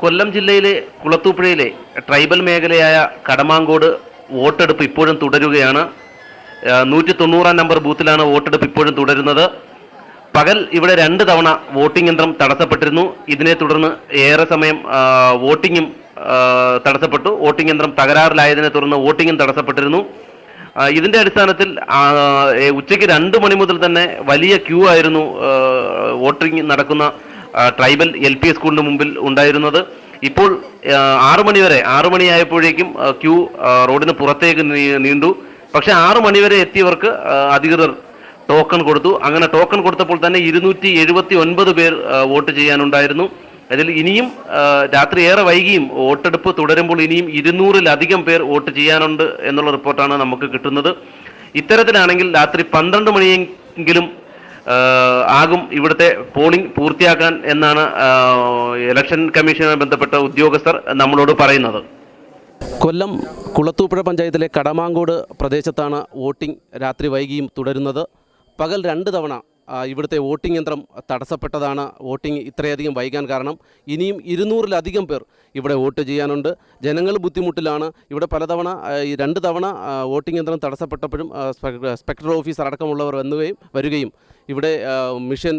കൊല്ലം ജില്ലയിലെ കുളത്തൂപ്പുഴയിലെ ട്രൈബൽ മേഖലയായ കടമാങ്കോട് വോട്ടെടുപ്പ് ഇപ്പോഴും തുടരുകയാണ്. നൂറ്റി തൊണ്ണൂറാം നമ്പർ ബൂത്തിലാണ് വോട്ടെടുപ്പ് ഇപ്പോഴും തുടരുന്നത്. പകൽ ഇവിടെ രണ്ട് തവണ വോട്ടിംഗ് യന്ത്രം തടസ്സപ്പെട്ടിരുന്നു. ഇതിനെ തുടർന്ന് ഏറെ സമയം വോട്ടിങ്ങും തടസ്സപ്പെട്ടു. വോട്ടിംഗ് യന്ത്രം തകരാറിലായതിനെ തുടർന്ന് വോട്ടിങ്ങും തടസ്സപ്പെട്ടിരുന്നു. ഇതിന്റെ അടിസ്ഥാനത്തിൽ ഉച്ചയ്ക്ക് രണ്ട് മണി മുതൽ തന്നെ വലിയ ക്യൂ ആയിരുന്നു വോട്ടിംഗ് നടക്കുന്ന ട്രൈബൽ എൽ പി സ്കൂളിന് മുമ്പിൽ ഉണ്ടായിരുന്നത്. ഇപ്പോൾ ആറു മണിവരെ ആറു മണിയായപ്പോഴേക്കും ക്യൂ റോഡിന് പുറത്തേക്ക് നീണ്ടു പക്ഷെ ആറു മണിവരെ എത്തിയവർക്ക് അധികൃതർ ടോക്കൺ കൊടുത്തു. അങ്ങനെ ടോക്കൺ കൊടുത്തപ്പോൾ തന്നെ ഇരുന്നൂറ്റി എഴുപത്തി ഒൻപത് പേർ വോട്ട് ചെയ്യാനുണ്ടായിരുന്നു. അതിൽ ഇനിയും രാത്രി ഏറെ വൈകിയും വോട്ടെടുപ്പ് തുടരുമ്പോൾ ഇനിയും ഇരുന്നൂറിലധികം പേർ വോട്ട് ചെയ്യാനുണ്ട് എന്നുള്ള റിപ്പോർട്ടാണ് നമുക്ക് കിട്ടുന്നത്. ഇത്തരത്തിലാണെങ്കിൽ രാത്രി പന്ത്രണ്ട് മണിയെങ്കിലും ആകും ഇവിടുത്തെ പോളിംഗ് പൂർത്തിയാക്കാൻ എന്നാണ് ഇലക്ഷൻ കമ്മീഷനുമായി ബന്ധപ്പെട്ട ഉദ്യോഗസ്ഥർ നമ്മളോട് പറയുന്നത്. കൊല്ലം കുളത്തൂപ്പുഴ പഞ്ചായത്തിലെ കടമാങ്കോട് പ്രദേശത്താണ് വോട്ടിംഗ് രാത്രി വൈകിയും തുടരുന്നത്. പകൽ രണ്ട് തവണ ഇവിടുത്തെ വോട്ടിംഗ് യന്ത്രം തടസ്സപ്പെട്ടതാണ് വോട്ടിംഗ് ഇത്രയധികം വൈകാൻ കാരണം. ഇനിയും ഇരുന്നൂറിലധികം പേർ ഇവിടെ വോട്ട് ചെയ്യാനുണ്ട്. ജനങ്ങൾ ബുദ്ധിമുട്ടിലാണ്. ഇവിടെ പലതവണ ഈ രണ്ട് തവണ വോട്ടിംഗ് യന്ത്രം തടസ്സപ്പെട്ടപ്പോഴും സ്പെക്ടർ ഓഫീസർ അടക്കമുള്ളവർ വന്നുകയും വരികയും ഇവിടെ മിഷൻ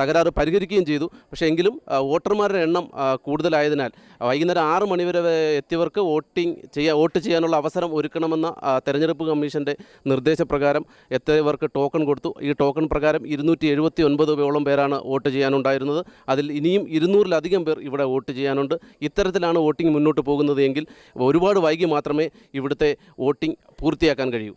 തകരാറ് പരിഹരിക്കുകയും ചെയ്തു. പക്ഷേ എങ്കിലും വോട്ടർമാരുടെ എണ്ണം കൂടുതലായതിനാൽ വൈകുന്നേരം ആറ് മണിവരെ വരെ എത്തിയവർക്ക് വോട്ടിംഗ് ചെയ്യാൻ വോട്ട് ചെയ്യാനുള്ള അവസരം ഒരുക്കണമെന്ന തെരഞ്ഞെടുപ്പ് കമ്മീഷന്റെ നിർദ്ദേശപ്രകാരം എത്തിയവർക്ക് ടോക്കൺ കൊടുത്തു. ഈ ടോക്കൺ പ്രകാരം ഇരുന്നൂറ്റി എഴുപത്തി ഒൻപത് ഒൻപതോളം പേരാണ് വോട്ട് ചെയ്യാനുണ്ടായിരുന്നത്. അതിൽ ഇനിയും ഇരുന്നൂറിലധികം പേർ ഇവിടെ വോട്ട് ചെയ്യാനുണ്ട്. ഇത്തരത്തിലാണ് വോട്ടിംഗ് മുന്നോട്ട് പോകുന്നത് എങ്കിൽ ഒരുപാട് വൈകി മാത്രമേ ഇവിടുത്തെ വോട്ടിംഗ് പൂർത്തിയാക്കാൻ കഴിയൂ.